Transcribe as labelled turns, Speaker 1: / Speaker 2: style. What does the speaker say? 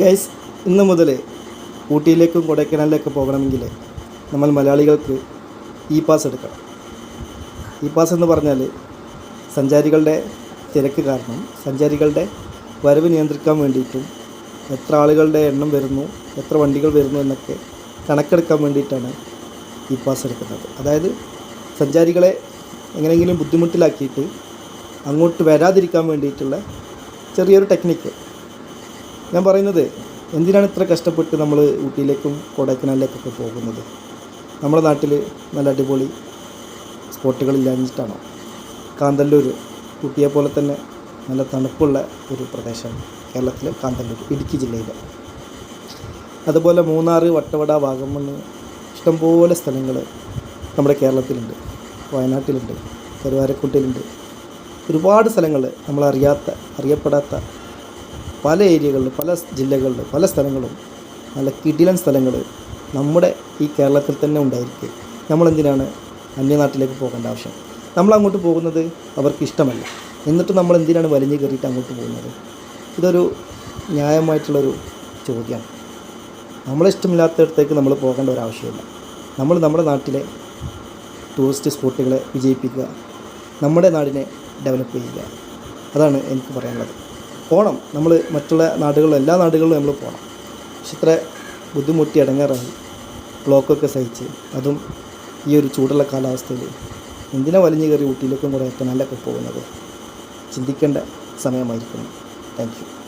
Speaker 1: Guys ഇന്ന് മുതൽ ഊട്ടിയിലേക്കും കൊടൈക്കനാലിലേക്കും പോകണമെങ്കിൽ നമ്മൾ മലയാളികൾക്ക് ഇ പാസ് എടുക്കണം. ഇ പാസ് എന്ന് പറഞ്ഞാൽ സഞ്ചാരികളുടെ തിരക്ക് കാരണം സഞ്ചാരികളുടെ വരവ് നിയന്ത്രിക്കാൻ വേണ്ടിയിട്ടും എത്ര ആളുകളുടെ എണ്ണം വരുന്നു എത്ര വണ്ടികൾ വരുന്നു എന്നൊക്കെ കണക്കെടുക്കാൻ വേണ്ടിയിട്ടാണ് ഇ പാസ് എടുക്കുന്നത്. അതായത് സഞ്ചാരികളെ എങ്ങനെയെങ്കിലും ബുദ്ധിമുട്ടിലാക്കിയിട്ട് അങ്ങോട്ട് വരാതിരിക്കാൻ വേണ്ടിയിട്ടുള്ള ചെറിയൊരു ടെക്നിക്ക് ഞാൻ പറയുന്നത് എന്തിനാണ് ഇത്ര കഷ്ടപ്പെട്ട് നമ്മൾ ഊട്ടിയിലേക്കും കൊടൈക്കനാലിലേക്കൊക്കെ പോകുന്നത്? നമ്മുടെ നാട്ടിൽ നല്ല അടിപൊളി സ്പോട്ടുകളില്ലാഞ്ഞിട്ടാണോ കാന്തല്ലൂർ ഊട്ടിയെ പോലെ തന്നെ നല്ല തണുപ്പുള്ള ഒരു പ്രദേശം കേരളത്തിലെ കാന്തല്ലൂർ ഇടുക്കി ജില്ലയിലെ. അതുപോലെ മൂന്നാർ വട്ടവട വാഗമണ്ണ് ഇഷ്ടംപോലെ സ്ഥലങ്ങൾ നമ്മുടെ കേരളത്തിലുണ്ട്. വയനാട്ടിലുണ്ട് കരുവാരക്കുട്ടിലുണ്ട് ഒരുപാട് സ്ഥലങ്ങൾ നമ്മളറിയാത്ത അറിയപ്പെടാത്ത പല ഏരിയകളിൽ പല ജില്ലകളിൽ പല സ്ഥലങ്ങളും നല്ല കിടിലൻ സ്ഥലങ്ങൾ നമ്മുടെ ഈ കേരളത്തിൽ തന്നെ ഉണ്ടായിരിക്കും. നമ്മളെന്തിനാണ് അന്യനാട്ടിലേക്ക് പോകേണ്ട ആവശ്യം? നമ്മൾ അങ്ങോട്ട് പോകുന്നത് അവർക്ക് ഇഷ്ടമല്ല. എന്നിട്ട് നമ്മൾ എന്തിനാണ് വലിഞ്ഞു കയറിയിട്ട് അങ്ങോട്ട് പോകുന്നത്? ഇതൊരു ന്യായമായിട്ടുള്ളൊരു ചോദ്യമാണ് നമ്മളെ ഇഷ്ടമില്ലാത്തയിടത്തേക്ക് നമ്മൾ പോകേണ്ട ഒരു ആവശ്യമില്ല നമ്മൾ നമ്മുടെ നാട്ടിലെ ടൂറിസ്റ്റ് സ്പോട്ടുകളെ വിജയിപ്പിക്കുക നമ്മുടെ നാടിനെ ഡെവലപ്പ് ചെയ്യുക. അതാണ് എനിക്ക് പറയാനുള്ളത്. പോകണം നമ്മൾ മറ്റുള്ള നാടുകളിലും എല്ലാ നാടുകളിലും നമ്മൾ പോകണം പക്ഷെ ഇത്ര ബുദ്ധിമുട്ടി ഇടങ്ങാറായി ബ്ലോക്കൊക്കെ സഹിച്ച്. അതും ഈ ഒരു ചൂടുള്ള കാലാവസ്ഥയിൽ എന്തിനാ വലിഞ്ഞു കയറി ഊട്ടിയിലേക്കും കൂടെ ഒക്കെ പോകുന്നത്? ചിന്തിക്കേണ്ട സമയമായിരിക്കുന്നു. താങ്ക്